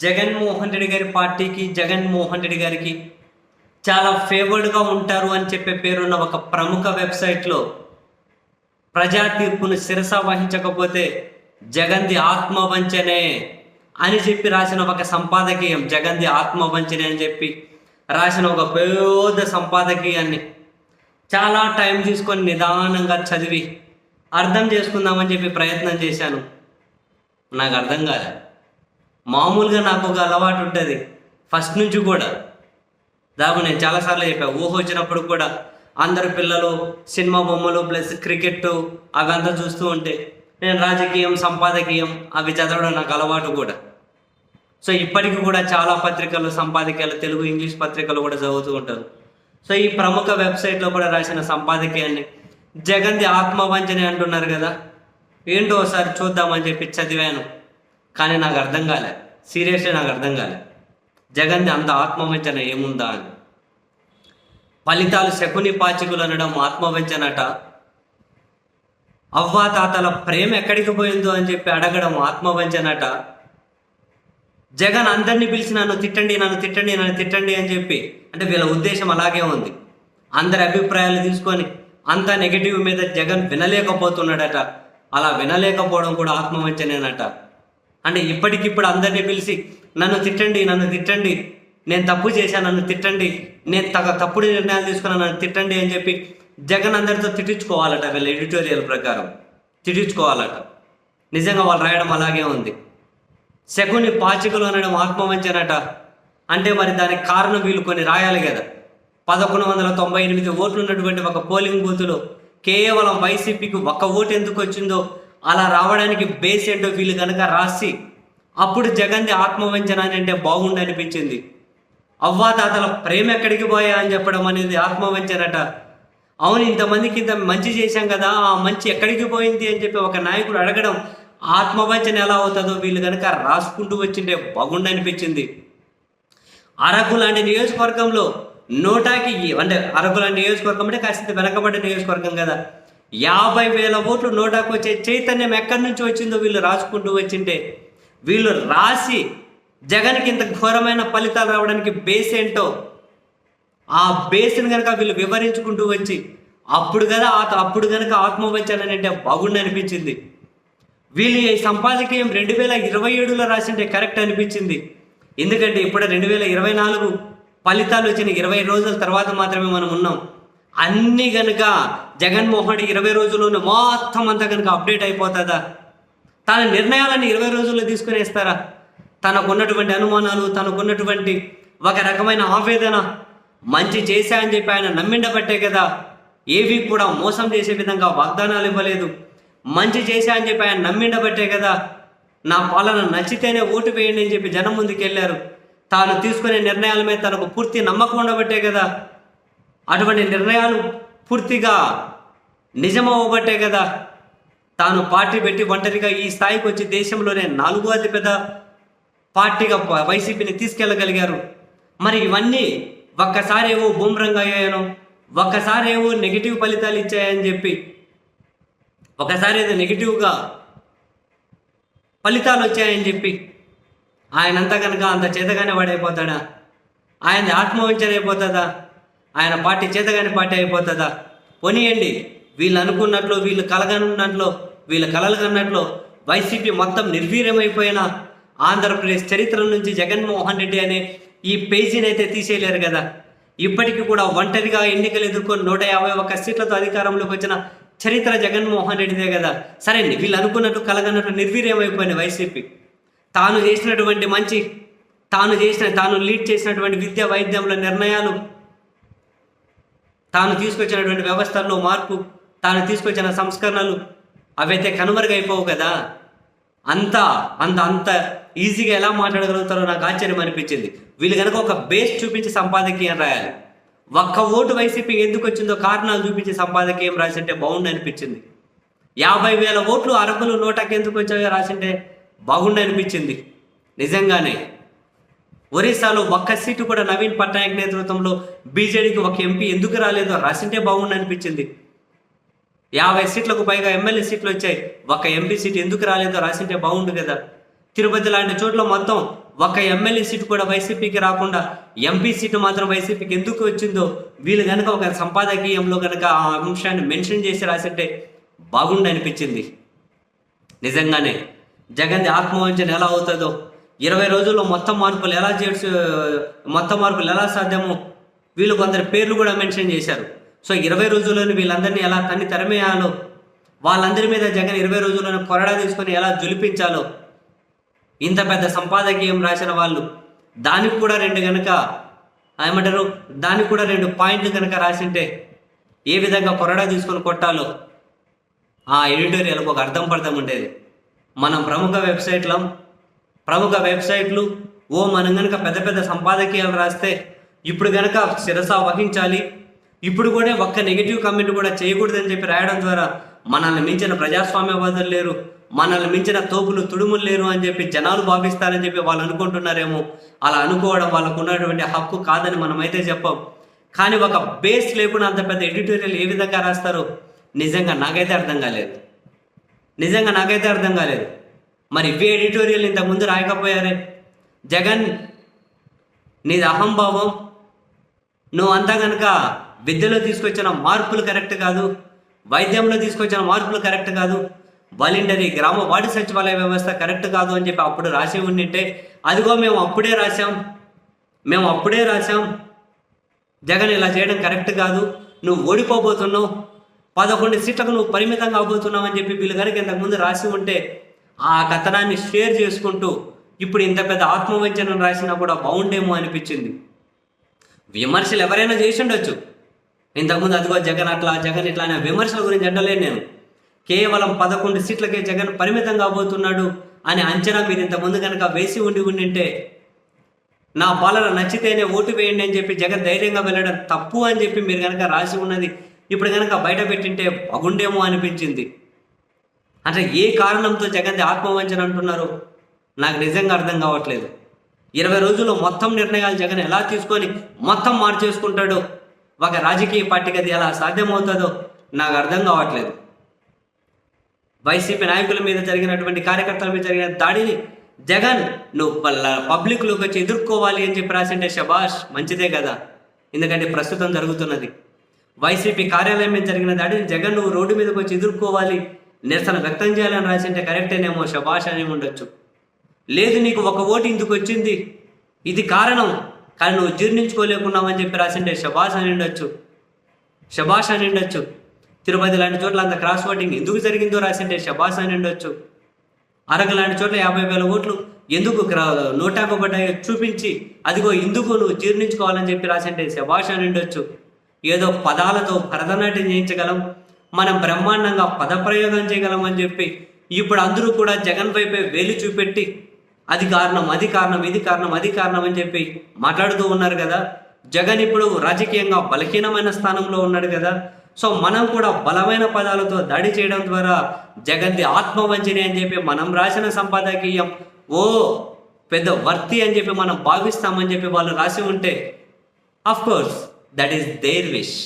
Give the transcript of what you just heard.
జగన్మోహన్ రెడ్డి గారి పార్టీకి జగన్మోహన్ రెడ్డి గారికి చాలా ఫేవర్డ్గా ఉంటారు అని చెప్పే పేరున్న ఒక ప్రముఖ వెబ్సైట్లో ప్రజా తీర్పును శిరస వహించకపోతే జగన్ది ఆత్మవంచనే అని చెప్పి రాసిన ఒక సంపాదకీయం జగన్ది ఆత్మవంచనే అని చెప్పి రాసిన ఒక పెద్ద సంపాదకీయాన్ని చాలా టైం తీసుకొని నిదానంగా చదివి అర్థం చేసుకుందామని చెప్పి ప్రయత్నం చేశాను. నాకు అర్థం కాలేదు మామూలుగా నాకు ఒక అలవాటు ఉంటుంది. ఫస్ట్ నుంచి కూడా. దాపు నేను చాలాసార్లు చెప్పా ఊహ వచ్చినప్పుడు కూడా అందరు పిల్లలు సినిమా బొమ్మలు ప్లస్ క్రికెట్ అవంతా చూస్తూ ఉంటే నేను రాజకీయం సంపాదకీయం అవి చదవడం నాకు అలవాటు కూడా. సో ఇప్పటికి కూడా చాలా పత్రికలు సంపాదకీయాలు తెలుగు ఇంగ్లీష్ పత్రికలు కూడా చదువుతూ ఉంటారు. సో ఈ ప్రముఖ వెబ్సైట్లో కూడా రాసిన సంపాదకీయాన్ని జగన్ది ఆత్మవంచనే అంటున్నారు కదా. ఏంటో ఒకసారి చూద్దామని చెప్పి చదివాను. కానీ నాకు అర్థం కాలే. సీరియస్లీ నాకు అర్థం కాలే. జగన్ది అంత ఆత్మవంచన ఏముందా అని. ఫలితాలు శకుని పాచికులు అనడం ఆత్మవంచనట. అవ్వా తాతల ప్రేమ ఎక్కడికి పోయిందో అని చెప్పి అడగడం ఆత్మవంచనట. జగన్ అందరినీ పిలిచి నన్ను తిట్టండి నన్ను తిట్టండి నన్ను తిట్టండి అని చెప్పి అంటే వీళ్ళ ఉద్దేశం అలాగే ఉంది. అందరి అభిప్రాయాలు తీసుకొని అంత నెగిటివ్ మీద జగన్ వినలేకపోతున్నాడట. అలా వినలేకపోవడం కూడా ఆత్మవంచనేనట. అంటే ఇప్పటికిప్పుడు అందరినీ పిలిచి నన్ను తిట్టండి నన్ను తిట్టండి. నేను తప్పు చేశాను నన్ను తిట్టండి. నేను తగ తప్పుడు నిర్ణయాలు తీసుకున్నాను నన్ను తిట్టండి అని చెప్పి జగన్ అందరితో తిట్టించుకోవాలట వీళ్ళ ఎడిటోరియల్ ప్రకారం. తిట్టించుకోవాలట. నిజంగా వాళ్ళు రాయడం అలాగే ఉంది. శకుని పాచికలు అనడం ఆత్మవంచనట. అంటే మరి దానికి కారణం వీళ్ళు కొన్ని రాయాలి కదా. పదకొండు వందల తొంభై ఎనిమిది ఓట్లు ఉన్నటువంటి ఒక పోలింగ్ బూత్లో కేవలం వైసీపీకి ఒక ఓటు ఎందుకు వచ్చిందో అలా రావడానికి బేస్ ఏంటో వీళ్ళు కనుక రాసి అప్పుడు జగన్ది ఆత్మవంచన అని అంటే బాగుండి అనిపించింది. అవ్వాతాతల ప్రేమ ఎక్కడికి పోయా అని చెప్పడం అనేది ఆత్మవంచనట. అవును ఇంతమందికి ఇంత మంచి చేశాం కదా ఆ మంచి ఎక్కడికి పోయింది అని చెప్పి ఒక నాయకుడు అడగడం ఆత్మవంచన ఎలా అవుతుందో వీళ్ళు కనుక రాసుకుంటూ వచ్చింటే బాగుండి అనిపించింది. అరకు లాంటి నియోజకవర్గంలో నోటాకి అంటే అరకు లాంటి నియోజకవర్గం అంటే కాస్త వెనకబడ్డ నియోజకవర్గం కదా. యాభై వేల ఓట్లు నోటాకు వచ్చే చైతన్యం ఎక్కడి నుంచి వచ్చిందో వీళ్ళు రాసుకుంటూ వచ్చింటే వీళ్ళు రాసి జగన్కి ఇంత ఘోరమైన ఫలితాలు రావడానికి బేస్ ఏంటో ఆ బేస్ని కనుక వీళ్ళు వివరించుకుంటూ వచ్చి అప్పుడు కదా ఆ- అప్పుడు కనుక ఆత్మవంచన అంటే బాగుండి అనిపించింది. వీళ్ళు ఈ సంపాదకీయం రెండు వేల ఇరవై ఏడులో రాసింటే కరెక్ట్ అనిపించింది. ఎందుకంటే ఇప్పుడు రెండు వేల ఇరవై నాలుగు ఫలితాలు వచ్చిన ఇరవై రోజుల తర్వాత మాత్రమే మనం ఉన్నాం. అన్ని గనుక జగన్మోహన్ ఇరవై రోజుల్లోనే మొత్తం అంతా కనుక అప్డేట్ అయిపోతుందా? తన నిర్ణయాలను ఇరవై రోజుల్లో తీసుకునేస్తారా? తనకున్నటువంటి అనుమానాలు తనకున్నటువంటి ఒక రకమైన ఆవేదన మంచి చేశా అని చెప్పి ఆయన నమ్మిండబట్టే కదా. ఏవి కూడా మోసం చేసే విధంగా వాగ్దానాలు ఇవ్వలేదు. మంచి చేశా అని చెప్పి ఆయన నమ్మిండబట్టే కదా. నా పాలన నచ్చితేనే ఓటు వేయండి అని చెప్పి జనం ముందుకు వెళ్ళారు తాను తీసుకునే నిర్ణయాల మీద తనకు పూర్తి నమ్మకం ఉండబట్టే కదా. అటువంటి నిర్ణయాలు పూర్తిగా నిజమవ్వబట్టే కదా. తాను పార్టీ పెట్టి ఒంటరిగా ఈ స్థాయికి వచ్చి దేశంలోనే నాలుగో అతిపెద్ద పార్టీగా వైసీపీని తీసుకెళ్ళగలిగారు. మరి ఇవన్నీ ఒక్కసారి ఏవో బూమ్రంగా అయ్యాయను ఒక్కసారి ఏవో నెగిటివ్ ఫలితాలు ఇచ్చాయని చెప్పి ఒకసారి ఏదో నెగిటివ్గా ఫలితాలు వచ్చాయని చెప్పి ఆయనంతా కనుక అంత చేతగానే వాడైపోతాడా? ఆయన ఆత్మవంచన అయిపోతుందా ఆయన పార్టీ చేతగాని పార్టీ అయిపోతుందా? పోనీయండి. వీళ్ళు అనుకున్నట్లు వీళ్ళు కలగనున్నట్లు వీళ్ళు కలలు కన్నట్లు వైసీపీ మొత్తం నిర్వీర్యమైపోయిన ఆంధ్రప్రదేశ్ చరిత్ర నుంచి జగన్మోహన్ రెడ్డి అనే ఈ పేజీని అయితే తీసేయలేరు కదా. ఇప్పటికీ కూడా ఒంటరిగా ఎన్నికలు ఎదుర్కొని నూట యాభై ఒక్క సీట్లతో అధికారంలోకి వచ్చిన చరిత్ర జగన్మోహన్ రెడ్డిదే కదా. సరే వీళ్ళు అనుకున్నట్టు కలగన్నట్టు నిర్వీర్యమైపోయింది వైసీపీ. తాను చేసినటువంటి మంచి తాను చేసిన తాను లీడ్ చేసినటువంటి విద్య వైద్యంలో నిర్ణయాలు తాను తీసుకొచ్చినటువంటి వ్యవస్థల్లో మార్పు తాను తీసుకొచ్చిన సంస్కరణలు అవైతే కనుమరుగైపోవు కదా? అంత అంత అంత ఈజీగా ఎలా మాట్లాడగలుగుతారో నాకు ఆశ్చర్యం అనిపించింది. వీళ్ళు కనుక ఒక బేస్ చూపించి సంపాదకీయం రాయాలి. ఒక్క ఓటు వైసీపీ ఎందుకు వచ్చిందో కారణాలు చూపించి సంపాదకీయం రాసింటే బాగుండు అనిపించింది. యాభై వేల ఓట్లు అరకులు నోటాకి ఎందుకు వచ్చాయో రాసింటే బాగుండు అనిపించింది. నిజంగానే. ఒరిస్సాలో ఒక్క సీటు కూడా నవీన్ పట్నాయక్ నేతృత్వంలో బీజేడీకి ఒక ఎంపీ ఎందుకు రాలేదో? రాసింటే బాగుండు అనిపించింది. యాభై సీట్లకు పైగా ఎమ్మెల్యే సీట్లు వచ్చాయి. ఒక ఎంపీ సీట్ ఎందుకు రాలేదో రాసింటే బాగుండు కదా. తిరుపతి లాంటి చోట్ల మొత్తం ఒక ఎమ్మెల్యే సీటు కూడా వైసీపీకి రాకుండా ఎంపీ సీటు మాత్రం వైసీపీకి ఎందుకు వచ్చిందో వీళ్ళు కనుక ఒక సంపాదకీయంలో కనుక ఆ అంశాన్ని మెన్షన్ చేసి రాసింటే బాగుండు అనిపించింది. నిజంగానే జగన్ ఆత్మవంచన ఎలా అవుతుందో ఇరవై రోజుల్లో మొత్తం మార్పులు ఎలా చేసు మొత్తం మార్పులు ఎలా సాధ్యమో వీళ్ళు కొందరి పేర్లు కూడా మెన్షన్ చేశారు. సో ఇరవై రోజుల్లోనే వీళ్ళందరినీ ఎలా తన్ని తెరమేయాలో వాళ్ళందరి మీద జగన్ ఇరవై రోజుల్లోనే కొరడా తీసుకొని ఎలా జులిపించాలో ఇంత పెద్ద సంపాదకీయం రాసిన వాళ్ళు దానికి కూడా రెండు కనుక ఏమంటారు దానికి కూడా రెండు పాయింట్లు కనుక రాసింటే ఏ విధంగా కొరడా తీసుకొని కొట్టాలో ఆ ఎడిటోరియల్కి ఒక అర్థం పర్థం ఉండేది. మనం ప్రముఖ వెబ్సైట్లో ప్రముఖ వెబ్సైట్లు ఓ మనం కనుక పెద్ద పెద్ద సంపాదకీయాలు రాస్తే ఇప్పుడు కనుక శిరస వహించాలి. ఇప్పుడు కూడా ఒక్క నెగిటివ్ కమెంట్ కూడా చేయకూడదని చెప్పి రాయడం ద్వారా మనల్ని మించిన ప్రజాస్వామ్యవాదులు లేరు మనల్ని మించిన తోపులు తుడుములు లేరు అని చెప్పి జనాలు భావిస్తారని చెప్పి వాళ్ళు అనుకుంటున్నారేమో. అలా అనుకోవడం వాళ్ళకు ఉన్నటువంటి హక్కు కాదని మనమైతే చెప్పాం. కానీ ఒక బేస్ లేకుండా అంత పెద్ద ఎడిటోరియల్ ఏ విధంగా రాస్తారో నిజంగా నాకైతే అర్థం కాలేదు. నిజంగా నాకైతే అర్థం కాలేదు. మరి ఇవే ఎడిటోరియల్ ఇంతకుముందు ముందు రాయకపోయారే? జగన్ నీది అహంభావం. నువ్వు అంతా కనుక విద్యలో తీసుకొచ్చిన మార్పులు కరెక్ట్ కాదు వైద్యంలో తీసుకొచ్చిన మార్పులు కరెక్ట్ కాదు వాలంటరీ గ్రామ వార్డు సచివాలయ వ్యవస్థ కరెక్ట్ కాదు అని చెప్పి అప్పుడు రాసి ఉండింటే అదిగో మేము అప్పుడే రాసాం మేము అప్పుడే రాసాం జగన్ ఇలా చేయడం కరెక్ట్ కాదు. నువ్వు ఓడిపోబోతున్నావు. పదకొండు సీట్లకు నువ్వు పరిమితంగా అవబోతున్నావు అని చెప్పి వీళ్ళు కనుక ఇంతకుముందు రాసి ఉంటే ఆ కథనాన్ని షేర్ చేసుకుంటూ ఇప్పుడు ఇంత పెద్ద ఆత్మవంచనం రాసినా కూడా బాగుండేమో అనిపించింది. విమర్శలు ఎవరైనా చేసి ఉండొచ్చు ఇంతకుముందు అదిగో జగన్ అట్లా జగన్ ఇట్లా అనే విమర్శల గురించి అంటలేను నేను. కేవలం పదకొండు సీట్లకే జగన్ పరిమితం కాబోతున్నాడు అనే అంచనా మీరు ఇంతకుముందు కనుక వేసి ఉండి ఉండింటే నా పాలన నచ్చితేనే ఓటు వేయండి అని చెప్పి జగన్ ధైర్యంగా వెళ్ళడం తప్పు అని చెప్పి మీరు కనుక రాసి ఉన్నది ఇప్పుడు కనుక బయట పెట్టింటే బాగుండేమో అనిపించింది. అంటే ఏ కారణంతో జగన్ ఆత్మవంచన అంటున్నారు నాకు నిజంగా అర్థం కావట్లేదు. ఇరవై రోజుల్లో మొత్తం నిర్ణయాలు జగన్ ఎలా తీసుకొని మొత్తం మార్చేసుకుంటాడో ఒక రాజకీయ పార్టీకి అది ఎలా సాధ్యమవుతుందో నాకు అర్థం కావట్లేదు. వైసీపీ నాయకుల మీద జరిగినటువంటి కార్యకర్తల మీద జరిగిన దాడిని జగన్ నువ్వు పబ్లిక్లోకి వచ్చి ఎదుర్కోవాలి అని చెప్పి రాసింటే శబాష్ మంచిదే కదా. ఎందుకంటే ప్రస్తుతం జరుగుతున్నది. వైసీపీ కార్యాలయం మీద జరిగిన దాడిని జగన్ నువ్వు రోడ్డు మీదకి వచ్చి ఎదుర్కోవాలి నిరసన వ్యక్తం చేయాలని రాసింటే కరెక్టేనేమో శబాష్ అని ఉండొచ్చు. లేదు నీకు ఒక ఓటు ఇందుకు వచ్చింది. ఇది కారణం. కానీ నువ్వు జీర్ణించుకోలేకున్నావని చెప్పి రాసింటే శబాష్ అని ఉండొచ్చు. శబాష్ అని ఉండొచ్చు. తిరుపతి లాంటి చోట్ల అంత క్రాస్ ఓటింగ్ ఎందుకు జరిగిందో రాసింటే శబాష్ అని ఉండొచ్చు. అరగ లాంటి చోట్ల యాభై వేల ఓట్లు ఎందుకు నోటాపబడ్డాయో చూపించి అదిగో ఎందుకు నువ్వు జీర్ణించుకోవాలని చెప్పి రాసింటే శబాష్ అని ఉండొచ్చు. ఏదో పదాలతో భరతనాట్యం చేయించగలం. మనం బ్రహ్మాండంగా పదప్రయోగం చేయగలమని చెప్పి ఇప్పుడు అందరూ కూడా జగన్ వైపే వేలు చూపెట్టి అది కారణం అది కారణం ఇది కారణం అది కారణం అని చెప్పి మాట్లాడుతూ ఉన్నారు కదా. జగన్ ఇప్పుడు రాజకీయంగా బలహీనమైన స్థానంలో ఉన్నాడు కదా. సో మనం కూడా బలమైన పదాలతో దాడి చేయడం ద్వారా జగన్ది ఆత్మవంచని అని చెప్పి మనం రాసిన సంపాదకీయం ఓ పెద్ద వర్తి అని చెప్పి మనం భావిస్తామని చెప్పి వాళ్ళు రాసి ఉంటే of course that is there wish